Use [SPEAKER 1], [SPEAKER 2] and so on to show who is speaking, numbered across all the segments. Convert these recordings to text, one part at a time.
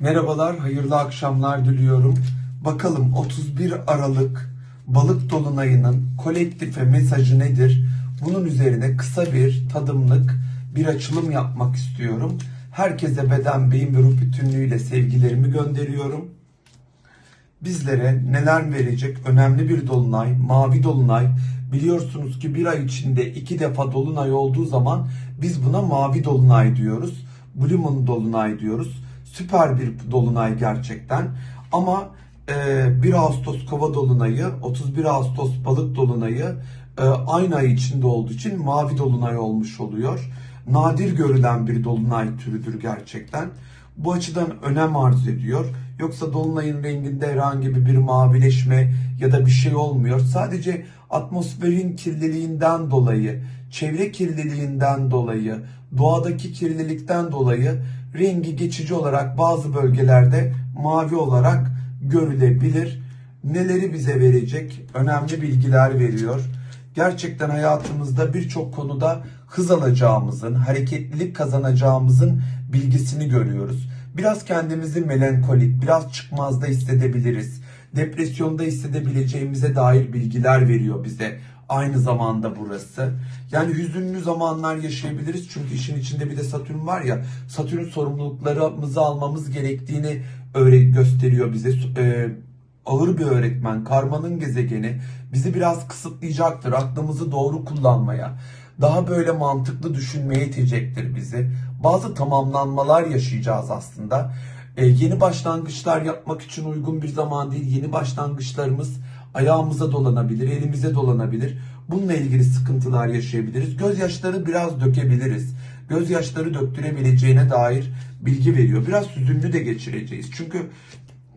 [SPEAKER 1] Merhabalar, hayırlı akşamlar diliyorum. Bakalım 31 Aralık balık dolunayının kolektife mesajı nedir? Bunun üzerine kısa bir tadımlık bir açılım yapmak istiyorum. Herkese beden, beyin ve ruh bütünlüğüyle sevgilerimi gönderiyorum. Bizlere neler verecek önemli bir dolunay, mavi dolunay. Biliyorsunuz ki bir ay içinde iki defa dolunay olduğu zaman biz buna mavi dolunay diyoruz. Blue dolunay diyoruz. Süper bir dolunay gerçekten. Ama e, 1 Ağustos kova dolunayı, 31 Ağustos balık dolunayı e, aynı ay içinde olduğu için mavi dolunay olmuş oluyor. Nadir görülen bir dolunay türüdür gerçekten. Bu açıdan önem arz ediyor. Yoksa dolunayın renginde herhangi bir mavileşme ya da bir şey olmuyor. Sadece atmosferin kirliliğinden dolayı, çevre kirliliğinden dolayı, doğadaki kirlilikten dolayı rengi geçici olarak bazı bölgelerde mavi olarak görülebilir. Neleri bize verecek? Önemli bilgiler veriyor. Gerçekten hayatımızda birçok konuda hız alacağımızın, hareketlilik kazanacağımızın bilgisini görüyoruz. Biraz kendimizi melankolik, biraz çıkmazda hissedebiliriz. Depresyonda hissedebileceğimize dair bilgiler veriyor bize. Aynı zamanda burası. Yani hüzünlü zamanlar yaşayabiliriz. Çünkü işin içinde bir de Satürn var ya. Satürn sorumluluklarımızı almamız gerektiğini gösteriyor bize. Ee, ağır bir öğretmen, karmanın gezegeni bizi biraz kısıtlayacaktır. Aklımızı doğru kullanmaya, daha böyle mantıklı düşünmeye itecektir bizi. Bazı tamamlanmalar yaşayacağız aslında. Ee, yeni başlangıçlar yapmak için uygun bir zaman değil. Yeni başlangıçlarımız ayağımıza dolanabilir, elimize dolanabilir. Bununla ilgili sıkıntılar yaşayabiliriz. Gözyaşları biraz dökebiliriz. Gözyaşları döktürebileceğine dair bilgi veriyor. Biraz hüzünlü de geçireceğiz. Çünkü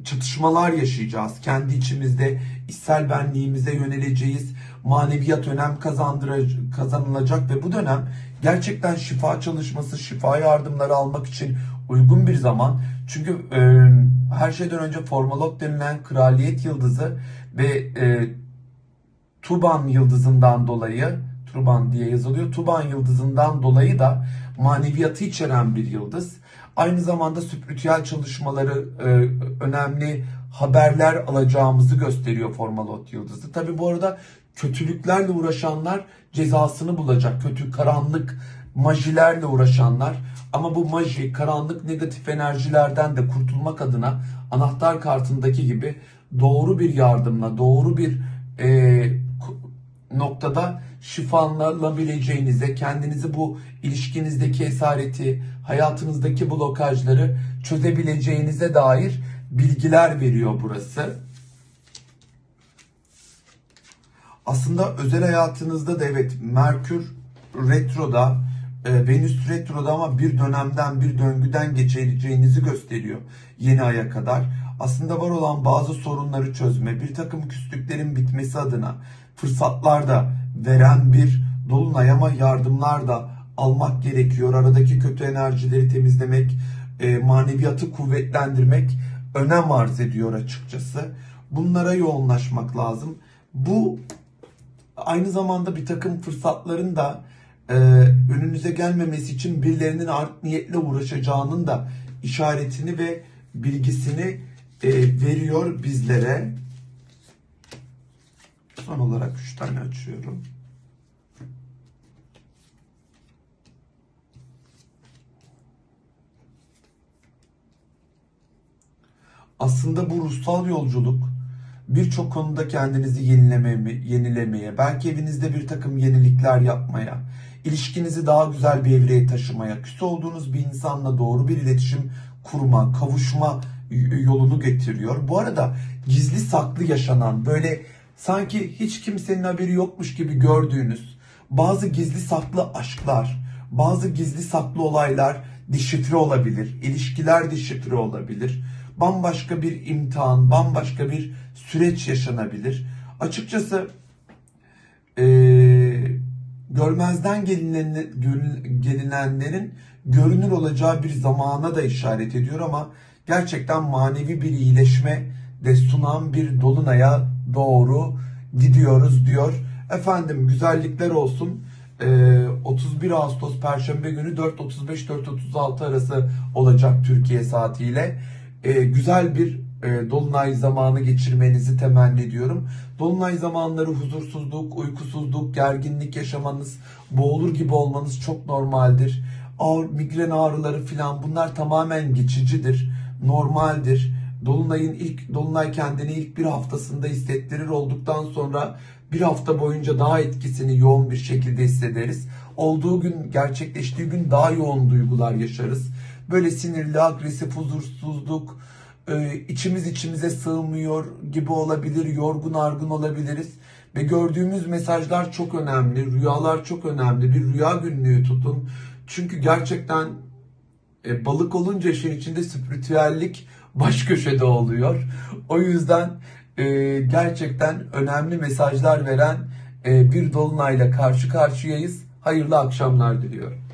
[SPEAKER 1] çatışmalar yaşayacağız. Kendi içimizde içsel benliğimize yöneleceğiz. Maneviyat önem kazandıracak, kazanılacak ve bu dönem gerçekten şifa çalışması, şifa yardımları almak için uygun bir zaman. Çünkü e, her şeyden önce Formalot denilen kraliyet yıldızı ve e, Tuban yıldızından dolayı Tuban diye yazılıyor. Tuban yıldızından dolayı da maneviyatı içeren bir yıldız. Aynı zamanda spiritüel çalışmaları e, önemli haberler alacağımızı gösteriyor Formalot yıldızı. Tabi bu arada kötülüklerle uğraşanlar cezasını bulacak. Kötü, karanlık, majilerle uğraşanlar ama bu maji, karanlık, negatif enerjilerden de kurtulmak adına anahtar kartındaki gibi doğru bir yardımla, doğru bir e, noktada şifalanabileceğinize, kendinizi bu ilişkinizdeki esareti, hayatınızdaki blokajları çözebileceğinize dair bilgiler veriyor burası. Aslında özel hayatınızda da evet Merkür retroda, Venüs retroda ama bir dönemden, bir döngüden geçeceğinizi gösteriyor yeni aya kadar. Aslında var olan bazı sorunları çözme, bir takım küslüklerin bitmesi adına fırsatlar da veren bir dolunay ama yardımlar da almak gerekiyor. Aradaki kötü enerjileri temizlemek, e, maneviyatı kuvvetlendirmek önem arz ediyor açıkçası. Bunlara yoğunlaşmak lazım. Bu aynı zamanda bir takım fırsatların da e, önünüze gelmemesi için birilerinin art niyetle uğraşacağının da işaretini ve bilgisini e, veriyor bizlere. Son olarak 3 tane açıyorum. Aslında bu ruhsal yolculuk birçok konuda kendinizi yenileme, yenilemeye, belki evinizde bir takım yenilikler yapmaya, ilişkinizi daha güzel bir evreye taşımaya, küs olduğunuz bir insanla doğru bir iletişim kurma, kavuşma yolunu getiriyor. Bu arada gizli saklı yaşanan böyle sanki hiç kimsenin haberi yokmuş gibi gördüğünüz bazı gizli saklı aşklar, bazı gizli saklı olaylar deşifre olabilir, ilişkiler deşifre olabilir. Bambaşka bir imtihan, bambaşka bir süreç yaşanabilir. Açıkçası ee, görmezden gelinen, gelinenlerin görünür olacağı bir zamana da işaret ediyor ama gerçekten manevi bir iyileşme de sunan bir dolunaya doğru gidiyoruz diyor. Efendim güzellikler olsun. Ee, 31 Ağustos Perşembe günü 4.35-4.36 arası olacak Türkiye saatiyle. e, güzel bir e, dolunay zamanı geçirmenizi temenni ediyorum. Dolunay zamanları huzursuzluk, uykusuzluk, gerginlik yaşamanız, boğulur gibi olmanız çok normaldir. Ağır, migren ağrıları filan bunlar tamamen geçicidir, normaldir. Dolunayın ilk dolunay kendini ilk bir haftasında hissettirir olduktan sonra bir hafta boyunca daha etkisini yoğun bir şekilde hissederiz. Olduğu gün, gerçekleştiği gün daha yoğun duygular yaşarız. Böyle sinirli, agresif, huzursuzluk, e, içimiz içimize sığmıyor gibi olabilir, yorgun argın olabiliriz. Ve gördüğümüz mesajlar çok önemli, rüyalar çok önemli. Bir rüya günlüğü tutun. Çünkü gerçekten e, balık olunca işin içinde spiritüellik baş köşede oluyor. O yüzden e, gerçekten önemli mesajlar veren e, bir dolunayla karşı karşıyayız. Hayırlı akşamlar diliyorum.